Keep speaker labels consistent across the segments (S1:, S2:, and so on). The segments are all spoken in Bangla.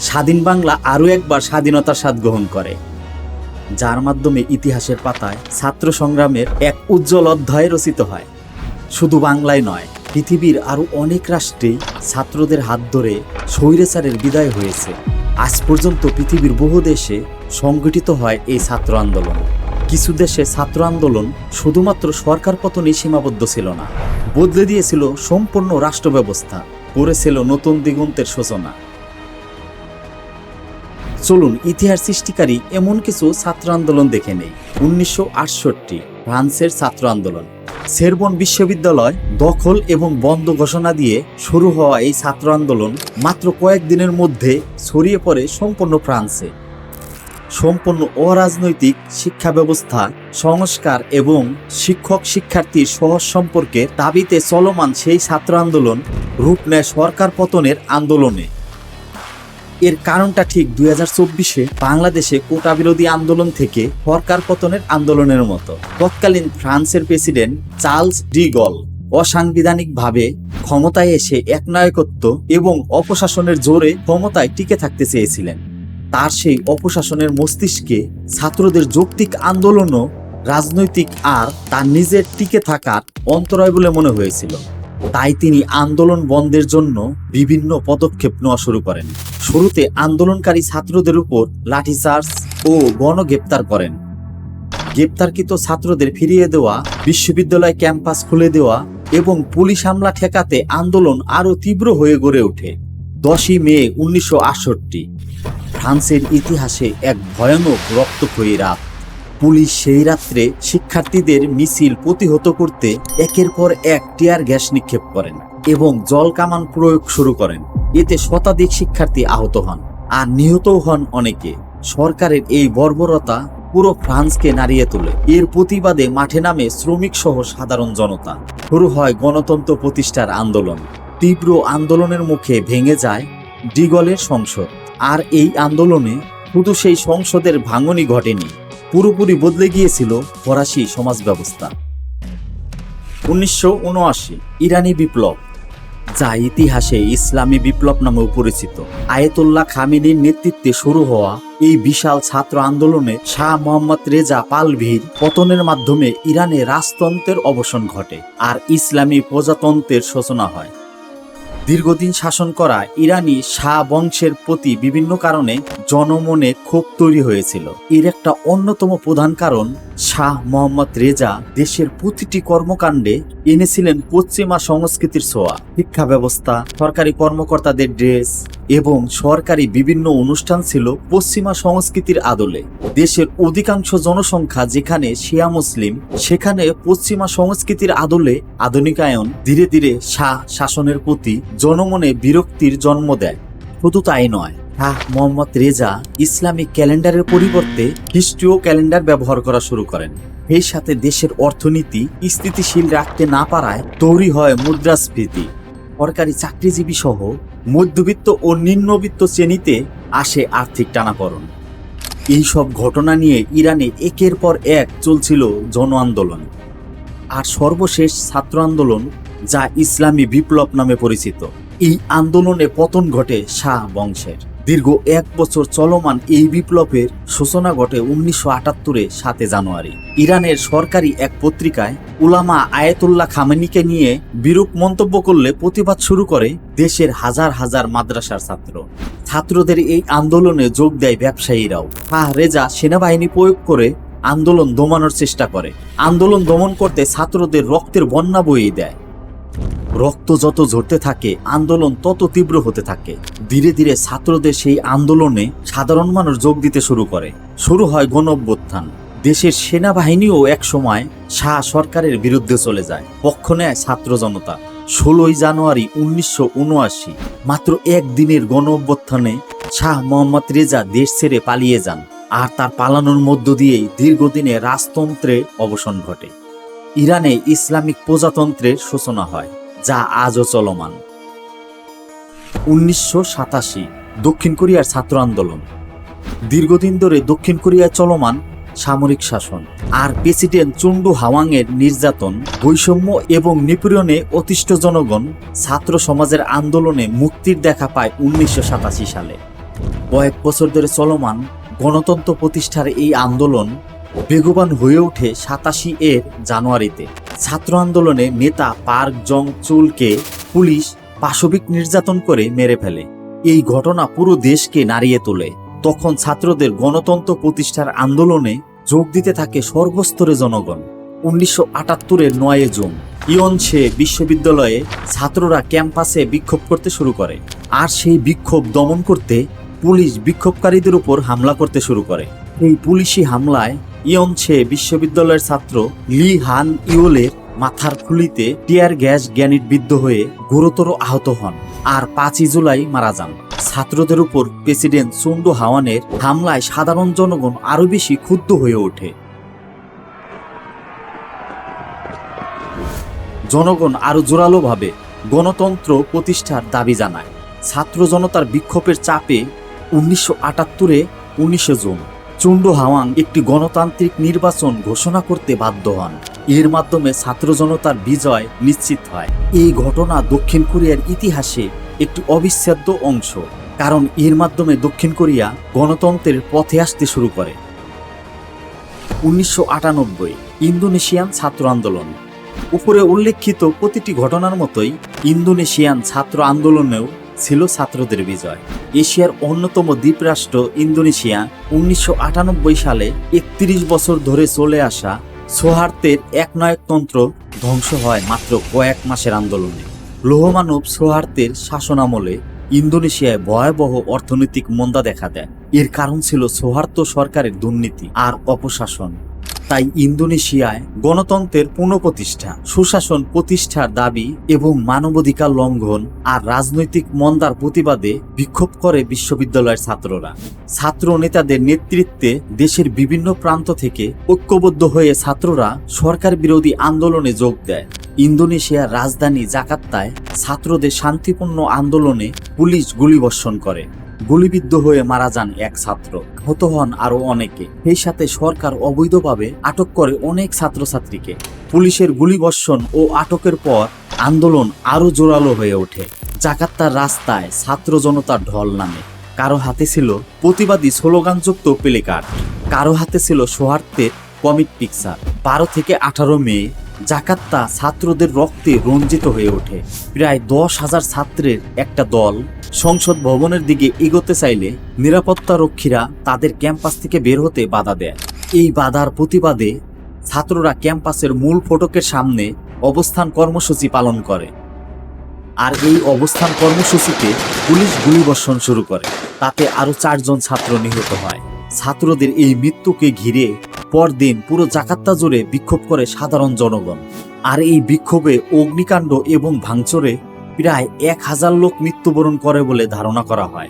S1: স্বাধীন বাংলা আরও একবার স্বাধীনতার স্বাদ গ্রহণ করে। যার মাধ্যমে ইতিহাসের পাতায় ছাত্র সংগ্রামের এক উজ্জ্বল অধ্যায় রচিত হয়। শুধু বাংলায় নয়, পৃথিবীর আরও অনেক রাষ্ট্রেই ছাত্রদের হাত ধরে স্বৈরাচারের বিদায় হয়েছে। আজ পর্যন্ত পৃথিবীর বহু দেশে সংগঠিত হয় এই ছাত্র আন্দোলন। কিছু দেশে ছাত্র আন্দোলন শুধুমাত্র সরকার পতনই সীমাবদ্ধ ছিল না। বদলে দিয়েছিল সম্পূর্ণ রাষ্ট্র ব্যবস্থা করেছিল নতুন দিগন্তের সূচনা। চলুন, ইতিহাস সৃষ্টিকারী এমন কিছু ছাত্র আন্দোলন দেখে নেই। উনিশশো আটষট্টি, ফ্রান্সের ছাত্র আন্দোলন। সেরবন বিশ্ববিদ্যালয় দখল এবং বন্ধ ঘোষণা দিয়ে শুরু হওয়া এই ছাত্র আন্দোলন মাত্র কয়েকদিনের মধ্যে ছড়িয়ে পড়ে সম্পূর্ণ ফ্রান্সে। সম্পূর্ণ অরাজনৈতিক শিক্ষা ব্যবস্থা, সংস্কার এবং শিক্ষক শিক্ষার্থীর সহজ সম্পর্কে দাবিতে চলমান সেই ছাত্র আন্দোলন রূপ নেয় সরকার পতনের আন্দোলনে। এর কারণটা ঠিক দুই চব্বিশে বাংলাদেশে কোটা বিরোধী আন্দোলন থেকে সরকার পতনের আন্দোলনের মতো। তৎকালীন ফ্রান্সের প্রেসিডেন্ট চার্লস ডি গল অসাংবিধানিকভাবে ক্ষমতায় এসে একনায়কত্ব এবং অপশাসনের জোরে ক্ষমতায় টিকে থাকতে চেয়েছিলেন। তার সেই অপশাসনের মস্তিষ্কে ছাত্রদের যৌক্তিক আন্দোলনও রাজনৈতিক আর তার নিজের টিকে থাকার অন্তরয় বলে মনে হয়েছিল। তাই তিনি আন্দোলন বন্ধের জন্য বিভিন্ন পদক্ষেপ নেওয়া শুরু করেন। শুরুতে আন্দোলনকারী ছাত্রদের উপর লাঠিচার্জ ও গণগ্রেপ্তার করেন। গ্রেপ্তারকৃত ছাত্রদের ফিরিয়ে দেওয়া, বিশ্ববিদ্যালয় ক্যাম্পাস খুলে দেওয়া এবং পুলিশ হামলা ঠেকাতে আন্দোলন আরও তীব্র হয়ে গড়ে ওঠে। দশই মে উনিশশো আটষট্টি, ফ্রান্সের ইতিহাসে এক ভয়ানক রক্তক্ষয়ী রাত। পুলিশ সেই রাত্রে শিক্ষার্থীদের মিছিল প্রতিহত করতে একের পর এক টিয়ার গ্যাস নিক্ষেপ করেন এবং জল কামান প্রয়োগ শুরু করেন। এতে শতাধিক শিক্ষার্থী আহত হন আর নিহতও হন অনেকে। সরকারের এই বর্বরতা পুরো ফ্রান্সকে নাড়িয়ে তোলে। এর প্রতিবাদে মাঠে নামে শ্রমিক সহ সাধারণ জনতা। শুরু হয় গণতন্ত্র প্রতিষ্ঠার আন্দোলন। তীব্র আন্দোলনের মুখে ভেঙে যায় ডিগলের সংসদ। আর এই আন্দোলনে শুধু সেই সংসদের ভাঙনই ঘটেনি। পুরোপুরি বদলে গিয়েছিল ফরাসি সমাজ ব্যবস্থা উনিশশো উনআশি, ইরানি বিপ্লব, যা ইতিহাসে ইসলামী বিপ্লব নামেও পরিচিত। আয়েতুল্লাহ খামেনির নেতৃত্বে শুরু হওয়া এই বিশাল ছাত্র আন্দোলনে শাহ মোহাম্মদ রেজা পালভির পতনের মাধ্যমে ইরানে রাজতন্ত্রের অবসান ঘটে, আর ইসলামী প্রজাতন্ত্রের সূচনা হয়। দীর্ঘদিন শাসন করা ইরানি শাহ বংশের প্রতি বিভিন্ন কারণে জনমনে ক্ষোভ তৈরি হয়েছিল। এর একটা অন্যতম প্রধান কারণ, শাহ মোহাম্মদ রেজা দেশের প্রতিটি কর্মকাণ্ডে এনেছিলেন পশ্চিমা সংস্কৃতির ছোঁয়া। শিক্ষা ব্যবস্থা, সরকারি কর্মকর্তাদের ড্রেস এবং সরকারি বিভিন্ন অনুষ্ঠান ছিল পশ্চিমা সংস্কৃতির আদলে। দেশের অধিকাংশ জনসংখ্যা যেখানে শিয়া মুসলিম, সেখানে পশ্চিমা সংস্কৃতির আদলে আধুনিকায়ন ধীরে ধীরে শাহ শাসনের প্রতি জনমনে বিরক্তির জন্ম দেয়। শুধু তাই নয়, শাহ মোহাম্মদ রেজা ইসলামিক ক্যালেন্ডারের পরিবর্তে খ্রিস্টীয় ক্যালেন্ডার ব্যবহার করা শুরু করেন। এর সাথে দেশের অর্থনীতি স্থিতিশীল রাখতে না পারায় তৈরি হয় মুদ্রাস্ফীতি। সরকারি চাকরিজীবী সহ মধ্যবিত্ত ও নিম্নবিত্ত শ্রেণীতে আসে আর্থিক টানাপড়ন। এইসব ঘটনা নিয়ে ইরানে একের পর এক চলছিল জন আন্দোলন। আর সর্বশেষ ছাত্র আন্দোলন, যা ইসলামী বিপ্লব নামে পরিচিত। এই আন্দোলনে পতন ঘটে শাহ বংশের। দীর্ঘ এক বছর চলমান এই বিপ্লবের সূচনা ঘটে উনিশশো আটাত্তরে সাতে জানুয়ারি। ইরানের সরকারি এক পত্রিকায় উলামা আয়াতুল্লাহ খামেনিকে নিয়ে বিরূপ মন্তব্য করলে প্রতিবাদ শুরু করে দেশের হাজার হাজার মাদ্রাসার ছাত্র। ছাত্রদের এই আন্দোলনে যোগ দেয় ব্যবসায়ীরাও। শাহ রেজা সেনাবাহিনী প্রয়োগ করে আন্দোলন দমানোর চেষ্টা করে। আন্দোলন দমন করতে ছাত্রদের রক্তের বন্যা বইয়ে দেয়। রক্ত যত ঝরতে থাকে, আন্দোলন তত তীব্র হতে থাকে। ধীরে ধীরে ছাত্রদের সেই আন্দোলনে সাধারণ মানুষ যোগ দিতে শুরু করে। শুরু হয় গণ অভ্যুত্থান দেশের সেনাবাহিনীও এক সময় শাহ সরকারের বিরুদ্ধে চলে যায়। পক্ষ নেয় ছাত্র জনতা। ষোলোই জানুয়ারি উনিশশো উনআশি, মাত্র একদিনের গণ অভ্যুত্থানে শাহ মোহাম্মদ রেজা দেশ ছেড়ে পালিয়ে যান আর তার পালানোর মধ্য দিয়েই দীর্ঘদিনে রাজতন্ত্রের অবসান ঘটে। ইরানে ইসলামিক প্রজাতন্ত্রের সূচনা হয়। যা আজও চলমান। উনিশশো সাতাশি দক্ষিণ কোরিয়ার ছাত্র আন্দোলন। দীর্ঘদিন ধরে দক্ষিণ কোরিয়ায় চলমান সামরিক শাসন। আর প্রেসিডেন্ট চুন্ডু হাওয়াংয়ের নির্যাতন, বৈষম্য এবং নিপীড়নে অতিষ্ঠ জনগণ ছাত্র সমাজের আন্দোলনে মুক্তির দেখা পায় উনিশশো সাতাশি সালে। কয়েক বছর ধরে চলমান গণতন্ত্র প্রতিষ্ঠার এই আন্দোলন বেগবান হয়ে ওঠে সাতাশি এর জানুয়ারিতে। ছাত্র আন্দোলনে নেতা পার্ক জং চুলকে পুলিশ পাশবিক নির্যাতন করে মেরে ফেলে। এই ঘটনা পুরো দেশকে নাড়িয়ে তোলে। তখন ছাত্রদের গণতন্ত্র প্রতিষ্ঠার আন্দোলনে যোগ দিতে থাকে সর্বস্তরে জনগণ। উনিশশো আটাত্তরের নয় জুন ইয়নছে বিশ্ববিদ্যালয়ে ছাত্ররা ক্যাম্পাসে বিক্ষোভ করতে শুরু করে। আর সেই বিক্ষোভ দমন করতে পুলিশ বিক্ষোভকারীদের উপর হামলা করতে শুরু করে। এই পুলিশি হামলায় ইয়নছে বিশ্ববিদ্যালয়ের ছাত্র লি হান ইউলের মাথার খুলিতে টিয়ার গ্যাস গ্যানিট বিদ্ধ হয়ে গুরুতর আহত হন আর পাঁচই জুলাই মারা যান। ছাত্রদের উপর প্রেসিডেন্ট সুন্ডু হাওয়ানের হামলায় সাধারণ জনগণ আরও বেশি ক্ষুব্ধ হয়ে ওঠে। জনগণ আরও জোরালোভাবে গণতন্ত্র প্রতিষ্ঠার দাবি জানায়। ছাত্র জনতার বিক্ষোভের চাপে উনিশশো আটাত্তরে উনিশে জুন চুন্ডু হাওয়াং একটি গণতান্ত্রিক নির্বাচন ঘোষণা করতে বাধ্য হন। এর মাধ্যমে ছাত্র জনতার বিজয় নিশ্চিত হয়। এই ঘটনা দক্ষিণ কোরিয়ার ইতিহাসে একটি অবিচ্ছেদ্য অংশ, কারণ এর মাধ্যমে দক্ষিণ কোরিয়া গণতন্ত্রের পথে আসতে শুরু করে। উনিশশো আটানব্বই, ইন্দোনেশিয়ান ছাত্র আন্দোলন। উপরে উল্লেখিত প্রতিটি ঘটনার মতোই ইন্দোনেশিয়ান ছাত্র আন্দোলনেও ছিল ছাত্রদের বিজয়। এশিয়ার অন্যতম দ্বীপরাষ্ট্র ইন্দোনেশিয়া উনিশশো আটানব্বই সালে একত্রিশ বছর ধরে চলে আসা সোহার্তের একনায়কতন্ত্র ধ্বংস হয় মাত্র কয়েক মাসের আন্দোলনে। লৌহমানব সোহার্তের শাসনামলে ইন্দোনেশিয়ায় ভয়াবহ অর্থনৈতিক মন্দা দেখা দেয়। এর কারণ ছিল সোহার্ত সরকারের দুর্নীতি আর অপশাসন। তাই ইন্দোনেশিয়ায় গণতন্ত্রের পুনঃপ্রতিষ্ঠা, সুশাসন প্রতিষ্ঠার দাবি এবং মানবাধিকার লঙ্ঘন আর রাজনৈতিক মন্দার প্রতিবাদে বিক্ষোভ করে বিশ্ববিদ্যালয়ের ছাত্ররা। ছাত্র নেতাদের নেতৃত্বে দেশের বিভিন্ন প্রান্ত থেকে ঐক্যবদ্ধ হয়ে ছাত্ররা সরকার বিরোধী আন্দোলনে যোগ দেয়। ইন্দোনেশিয়ার রাজধানী জাকাত্তায় ছাত্রদের শান্তিপূর্ণ আন্দোলনে পুলিশ গুলিবর্ষণ করে। গুলিবিদ্ধ হয়ে মারা যান এক ছাত্র। হত হন আরও অনেকে। সেই সাথে সরকার অবৈধভাবে আটক করে অনেক ছাত্রছাত্রীকে। পুলিশের গুলিবর্ষণ ও আটকের পর আন্দোলন আরও জোরালো হয়ে ওঠে। জাকাত্তার রাস্তায় ছাত্র জনতার ঢল নামে। কারও হাতে ছিল প্রতিবাদী স্লোগানযুক্ত প্লেকার্ড। কারও হাতে ছিল সোহার্তের কমিক পিকচার। বারো থেকে আঠারো মে জাকার্তা ছাত্রদের রক্তে রঞ্জিত হয়ে ওঠে। প্রায় দশ হাজার ছাত্রের একটা দল সংসদ ভবনের দিকে এগোতে চাইলে নিরাপত্তা রক্ষীরা তাদের ক্যাম্পাস থেকে বের হতে বাধা দেয়। এই বাধার প্রতিবাদে ছাত্ররা ক্যাম্পাসের মূল ফটকের সামনে অবস্থান কর্মসূচি পালন করে। আর এই অবস্থান কর্মসূচিতে পুলিশ গুলিবর্ষণ শুরু করে। তাতে আরও চারজন ছাত্র নিহত হয়। ছাত্রদের এই মৃত্যুকে ঘিরে পরদিন পুরো জাকাত্তা জুড়ে বিক্ষোভ করে সাধারণ জনগণ। আর এই বিক্ষোভে অগ্নিকাণ্ড এবং ভাঙচুরে প্রায় এক হাজার লোক মৃত্যুবরণ করে বলে ধারণা করা হয়।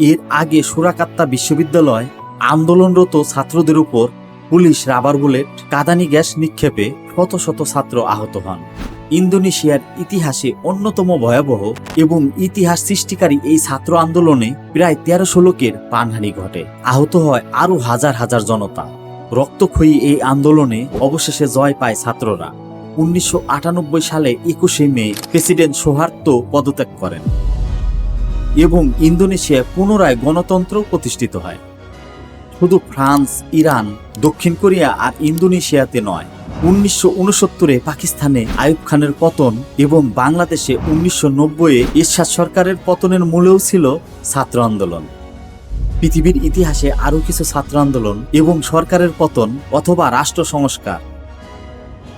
S1: এর আগে সুরাকাত্তা বিশ্ববিদ্যালয় আন্দোলনরত ছাত্রদের উপর পুলিশ রাবার বুলেট, কাদানি গ্যাস নিক্ষেপে শত শত ছাত্র আহত হন। ইন্দোনেশিয়ার ইতিহাসে অন্যতম ভয়াবহ এবং ইতিহাস সৃষ্টিকারী এই ছাত্র আন্দোলনে প্রায় তেরোশো লোকের প্রাণহানি ঘটে। আহত হয় আরও হাজার হাজার জনতা। রক্তক্ষয়ী এই আন্দোলনে অবশেষে জয় পায় ছাত্ররা। উনিশশো আটানব্বই সালে একুশে মে প্রেসিডেন্ট সোহার্তো পদত্যাগ করেন এবং ইন্দোনেশিয়ায় পুনরায় গণতন্ত্র প্রতিষ্ঠিত হয়। শুধু ফ্রান্স, ইরান, দক্ষিণ কোরিয়া আর ইন্দোনেশিয়াতে নয়, উনিশশো উনসত্তরে পাকিস্তানে আয়ুব খানের পতন এবং বাংলাদেশে উনিশশো নব্বইয়ে এরশাদ সরকারের পতনের মূলেও ছিল ছাত্র আন্দোলন। পৃথিবীর ইতিহাসে আরও কিছু ছাত্র আন্দোলন এবং সরকারের পতন অথবা রাষ্ট্র সংস্কার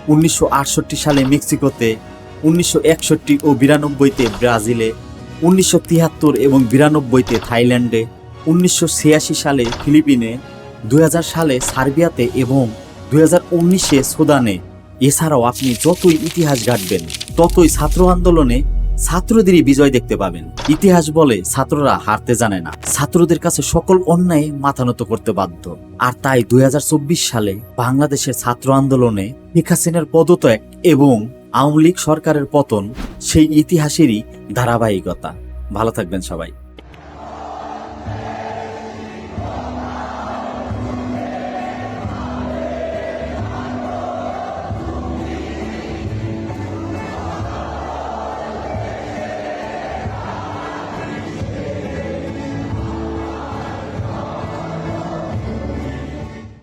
S1: উনিশশো আটষট্টি সালে মেক্সিকোতে, উনিশশো একষট্টি ও বিরানব্বইতে ব্রাজিলে, উনিশশো তিয়াত্তর এবং বিরানব্বইতে থাইল্যান্ডে, উনিশশো ছিয়াশি সালে ফিলিপিনে, দুই হাজার সালে সার্বিয়াতে এবং দু হাজার উনিশে সুদানে। এছাড়াও আপনি যতই ইতিহাস ঘাটবেন ততই ছাত্র আন্দোলনে ছাত্রদেরই বিজয় দেখতে পাবেন। ইতিহাস বলে ছাত্ররা হারতে জানে না। ছাত্রদের কাছে সকল অন্যায় মাথানত করতে বাধ্য। আর তাই দুই হাজার চব্বিশ সালে বাংলাদেশের ছাত্র আন্দোলনে শেখ হাসিনার পদত্যাগ এবং আওয়ামী লীগ সরকারের পতন সেই ইতিহাসেরই ধারাবাহিকতা। ভালো থাকবেন সবাই।